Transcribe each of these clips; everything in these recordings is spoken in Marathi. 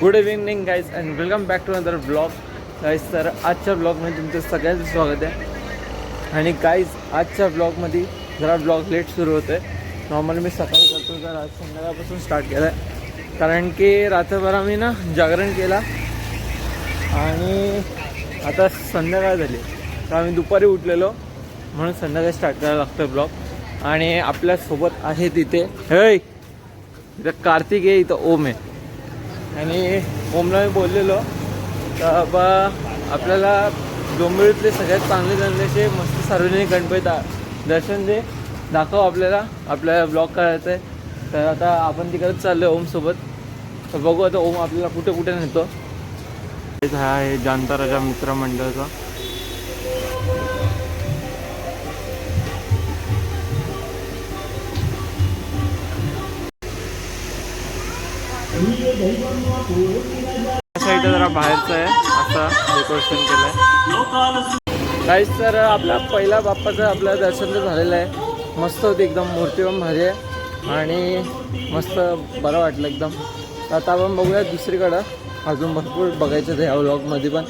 Good evening guys and welcome back to another blog guys तर आजच्या ब्लॉगमध्ये तुमचं सगळ्यांचं स्वागत आहे. आणि गाईज आजच्या ब्लॉगमध्ये जरा ब्लॉग लेट सुरू होतो आहे नॉर्मली मी सकाळी करतो तर आज संध्याकाळपासून स्टार्ट केला आहे कारण की रात्रभर आम्ही ना जागरण केला. आणि आता संध्याकाळ झाली. तर आम्ही दुपारी उठलेलो. म्हणून संध्याकाळी स्टार्ट करायला लागतं ब्लॉग आणि आपल्यासोबत आहे तिथे. हे इथं कार्तिक आहे इथं ओम आहे. आणि ओमला मी बोललेलो. तर बा आपल्याला डोंबिवलीतले सगळ्यात चांगले चांगले मस्त सार्वजनिक गणपती दा दर्शन दे दाखव आपल्याला आपल्याला ब्लॉग करायचं आहे तर आता आपण तिकडे चाललो आहे ओमसोबत तर बघू आता ओम आपल्याला कुठे कुठे नेतो. हा आहे जांताराजा मित्रमंडळाचा इथं जरा बाहेरचं आहे असं डेकोरेशन केलंय. काहीच तर आपला पहिला बाप्पाचं आपलं दर्शन तर झालेलं आहे. मस्त होती एकदम मूर्ती पण भारी आहे. आणि मस्त बरं वाटलं एकदम. आता आपण बघूया दुसरीकडं. अजून भरपूर बघायचं आहे ह्या व्लॉगमध्ये पण.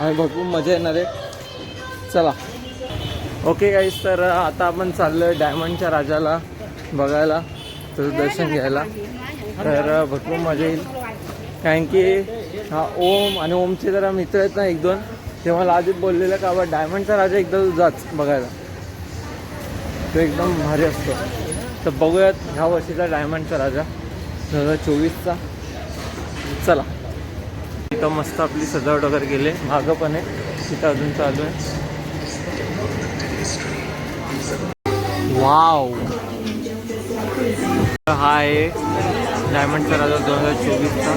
आणि भरपूर मजा येणार आहे. चला. ओके काहीच तर आता आपण चाललो आहे डायमंडच्या राजाला बघायला त्याचं दर्शन घ्यायला. तर भरपूर मजा येईल. कारण की हा ओम आणि ओमचे जरा मित्र आहेत ना एक दोन तेव्हा मला आधीच बोललेलं का बा डायमंडचा राजा एकदा जाच बघायला. तो एकदम भारी असतो. तर बघूयात ह्या वर्षीचा डायमंडचा राजा दोन हजार चोवीसचा. चला. तिथं मस्त आपली सजावट वगैरे केली मागं पण आहे. तिथं अजून चालू आहे. वाव. हा आहे. डायमंडचा राजा दोन हजार चोवीसचा.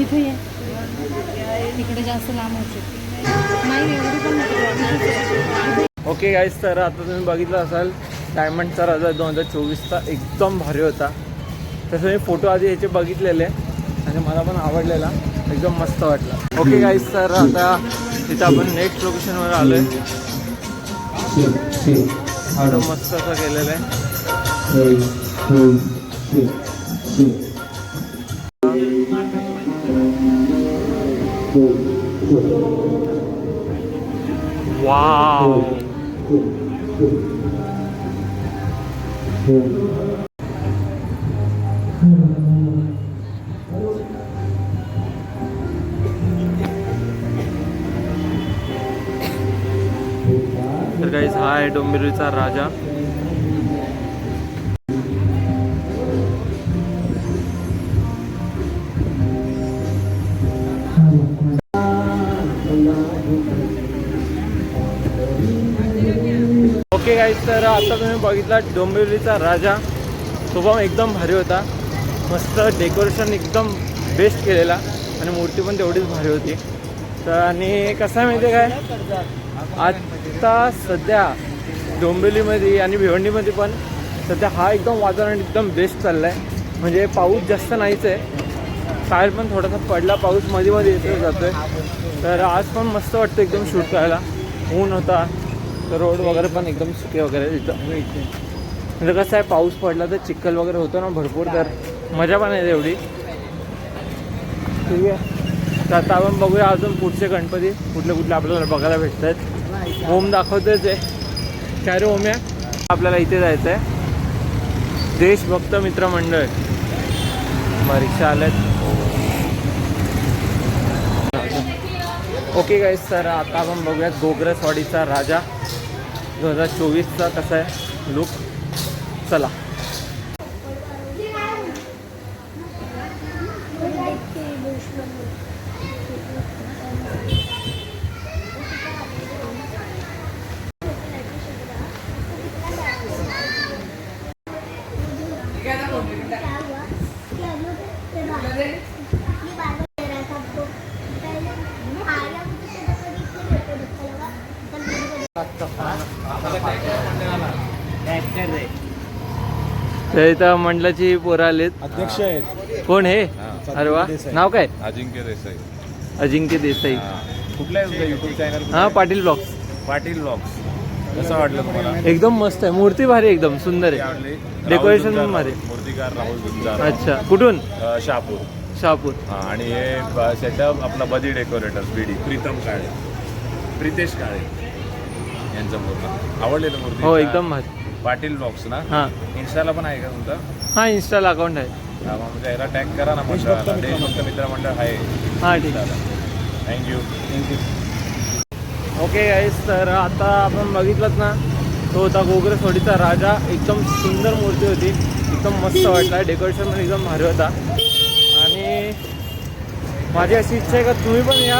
इथे ये. तिकडे जास्त लांब नको. ओके गाईज तर आता तुम्ही बघितलं असाल डायमंडचा राजा दोन हजार चोवीसचा एकदम भारी होता. तसं मी फोटो आधी ह्याचे बघितलेले आणि मला पण आवडलेला. एकदम मस्त वाटला. ओके गाईज तर आता तिथं आपण नेक्स्ट लोकेशनवर आलो आहे एकदम मस्त असं केलेलं आहे वाव तर काहीच हा आहे डोंबिवलीचा राजा. ओके गाईज तर आता तुम्ही बघितला डोंबिवलीचा राजा. स्वभाव एकदम भारी होता. मस्त डेकोरेशन एकदम बेस्ट केलेला. आणि मूर्ती पण तेवढीच भारी होती. तर आणि कसं आहे माहिती आहे काय? आत्ता सध्या डोंबिवलीमध्ये आणि भिवंडीमध्ये पण सध्या हा एकदम वातावरण एकदम बेस्ट चाललं आहे म्हणजे पाऊस जास्त नाहीच आहे. काल पण थोडासा पडला पाऊसमध्ये मध्ये येतो जातोय. तर आज पण मस्त वाटतं एकदम शूट करायला. ऊन होता तर रोड वगैरे पण एकदम सुके वगैरे तिथं म्हणजे कसं आहे पाऊस पडला तर चिखल वगैरे होतो ना भरपूर तर मजा पण आहे एवढी. ठीक आहे. तर आता आपण बघूया अजून पुढचे गणपती कुठले कुठले आपल्याला बघायला भेटत आहेत ओम दाखवतेच आहे काय रे या आपल्याला इथे जायचं आहे देशभक्त मित्र मंडळ. मग रिक्षा आल्यात. ओके गाईस सर आता आपण बघूया गोग्रसवाडीचा राजा. दोन हजार चोवीसचा कसा आहे? लुक चला. तर इथं मंडळाची पोरं आलेत. अध्यक्ष आहेत. कोण हे? अरे वा. नाव काय? अजिंक्य देसाई. अजिंक्य देसाई. कुठला आहे तुमचा युट्यूब चॅनल हा पाटील ब्लॉग्स पाटील ब्लॉग्स कसं वाटलं तुम्हाला? एकदम मस्त आहे. मूर्ती भारी आहे एकदम. सुंदर आहे. आवडली. Decoration राहुलमध्ये. गुंजाळ, मूर्तिकार राहुल अच्छा. कुठून? अ, शहापूर. शहापूर. हा, आणि हे सेटअप आपला बदी डेकोरेटर्स बीडी प्रीतम काळे. प्रितेश काळे. यांचं पूर्ण आवडलेलं मूर्ती? हो एकदम भारी. पाटील ब्लॉग्स ना? हां. इन्स्टाला पण आहे का तुमचं? हां इन्स्टाला अकाउंट आहे. हा, मग म्हणजे याला टॅग करा ना मंडळाला. देशभक्त मित्र मंडळ आहे हां ठीक. आहे थँक्यू ओके गाईस तर आता आपण बघितलं ना तो होता गोग्रसवाडीचा राजा. एकदम सुंदर मूर्ती होती. एकदम मस्त वाटला. डेकोरेशन पण एकदम भारी होता. आणि माझी अशी इच्छा आहे का तुम्ही पण या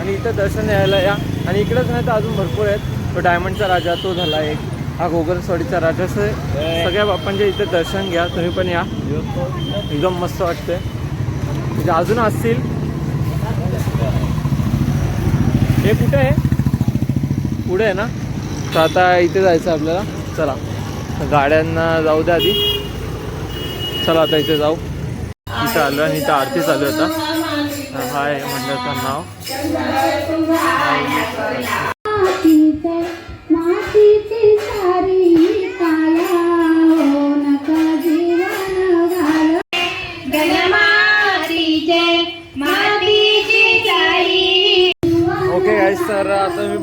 आणि इथं दर्शन द्यायला या. आणि इकडेच नाही तर अजून भरपूर आहेत. तो डायमंडचा राजा तो झाला एक. हा गोगरसवाडीचा राजा असं सगळ्या बाप्पांच्या इथे दर्शन घ्या तुम्ही पण या. एकदम मस्त वाटतंय. म्हणजे अजून असतील. हे कुठे आहे? पुढे आहे ना? तर आता इथे जायचं आहे आपल्याला. चला. तर गाड्यांना जाऊ द्या आधी. चला आता इथे जाऊ. इथं आलो आणि इथं आरती चालू आहे आता. हा आहे मंडळाचं नाव.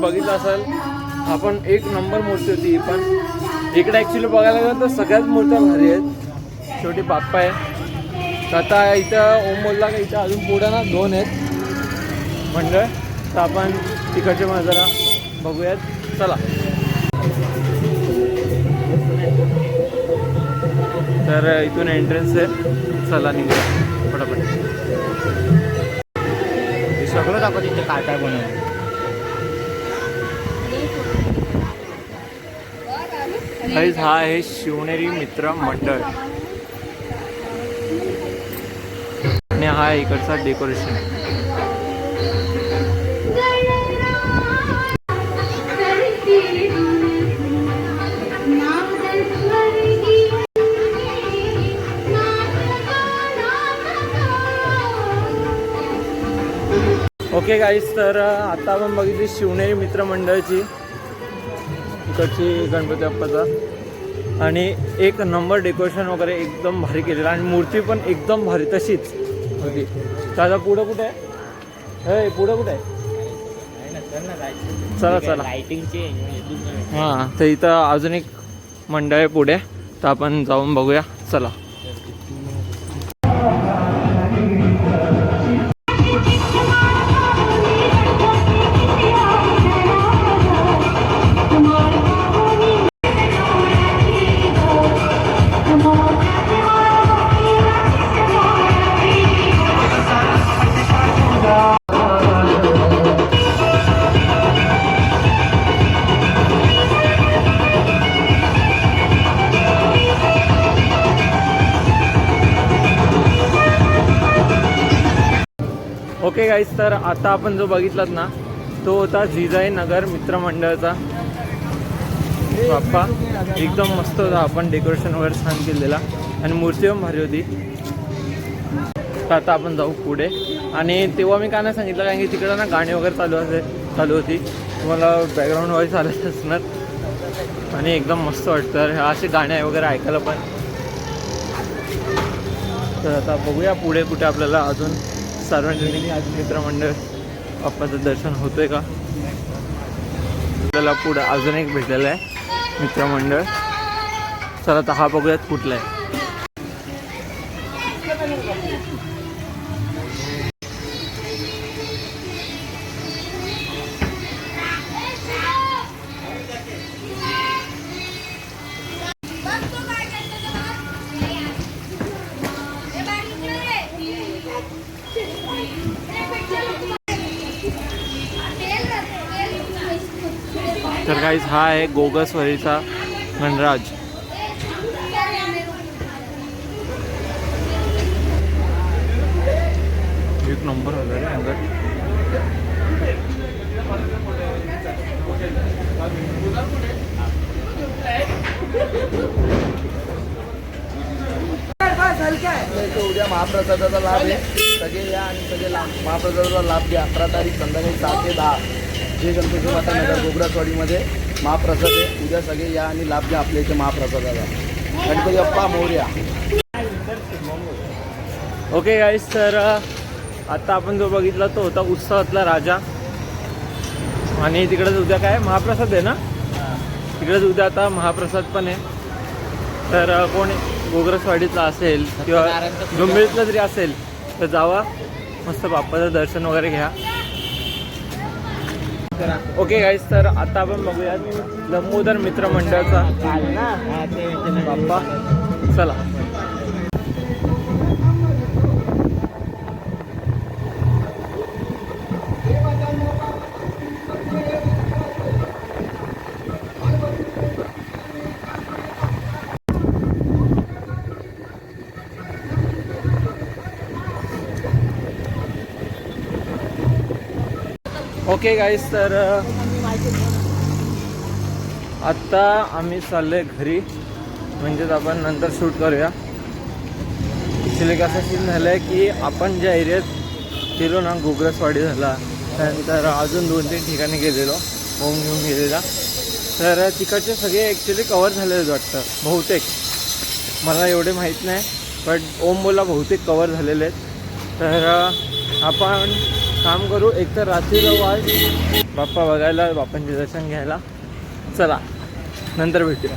बघितलं असाल आपण एक नंबर मूर्ती होती पण इकडे ॲक्च्युली बघायला गेलं तर सगळ्याच मूर्त्या भारी आहेत. शेवटी बाप्पा आहे. तर आता इथं ओम बोलला का इथं अजून पुढं ना दोन आहेत. मंडळ तर आपण तिकडचे मग जरा बघूयात. चला. तर इथून एंट्रन्स आहे. चला निघूया. फटाफट सगळं दाखवत इथे काय काय बनवलं गाईज हा आहे शिवनेरी मित्र मंडळ. आणि हा इकडचा डेकोरेशन ओके गाईज तर आता आपण बघितली शिवनेरी मित्र मंडळाची. इकडची गणपती बाप्पाचा. आणि एक नंबर डेकोरेशन वगैरे एकदम भारी केलेलं आणि मूर्ती पण एकदम भारी तशीच. होती दादा पुढं कुठे आहे? हे पुढं कुठे आहे? चला चला. हां तर इथं अजून एक मंडळ आहे पुढे. तर आपण जाऊन बघूया. चला. ओके गाईज तर आता आपण जो बघितलात ना तो होता जिजाई नगर मित्रमंडळाचा. बाप्पा एकदम मस्त होता आपण डेकोरेशन वगैरे छान केलेला. आणि मूर्ती पण भारी होती. तर आता आपण जाऊ पुढे. आणि तेव्हा मी का नाही सांगितलं कारण की तिकडं ना गाणी वगैरे चालू असे चालू होती. तुम्हाला बॅकग्राऊंड वगैरे चालत असणार. आणि एकदम मस्त वाटतं. असे गाणे वगैरे ऐकायला पण. तर आता बघूया पुढे कुठे आपल्याला अजून. सार्वजनिक मित्रमंडळ बाप्पाचं दर्शन होतंय का? आपल्याला पुढं अजून एक भेटलेलं आहे मित्रमंडळ. चला आता हा बघूयात कुठला आहे. तर काहीच हा आहे गोगसवरीचा गणराज एक नंबर रे उद्या महाप्रसादाचा लाभ आहे. सगळे या आणि सगळे लाभ. महाप्रसादाचा लाभ घ्या. अकरा तारीख संध्याकाळी सात ते दहा. जे गणपती माता नगर गोबरासवाडीमध्ये महाप्रसाद आहे. उद्या सगळे या आणि लाभ घ्या आपल्या इथे महाप्रसादाला. गणपती बाप्पा मोर्या. ओके गाईस तर अ, आता आपण जो बघितला तो होता उत्सवातला राजा. आणि तिकडे उद्या काय महाप्रसाद आहे ना? तिकडेच उद्या आता महाप्रसाद पण आहे. तर कोण गोगरसवाडीतला असेल किंवा डोंबिवलीतला जरी असेल तर जावा. मस्त बाप्पाचं दर्शन वगैरे घ्या. ओके गाईस तर आता आपण बघूयात लंबोदर मित्र मंडळाचा. बाप्पा. चला. ओके गाईस तर आत्ता आम्ही चाललोय घरी. म्हणजेच आपण नंतर शूट करूया. ॲक्च्युली कसं सीन झालं आहे की आपण ज्या एरियात गेलो ना गोग्रसवाडी झाला. त्यानंतर अजून दोन तीन ठिकाणी गेलेलो. होम घेऊन गेलेला. तर तिकडचे सगळे ॲक्च्युली कवर झालेले वाटतं बहुतेक. मला एवढे माहीत नाही बट ओम बोला बहुतेक कवर झालेले आहेत. तर आपण काम करू एक तर रात्री जाऊ आज. बाप्पा बघायला बाप्पांचे दर्शन घ्यायला. चला नंतर भेटूया.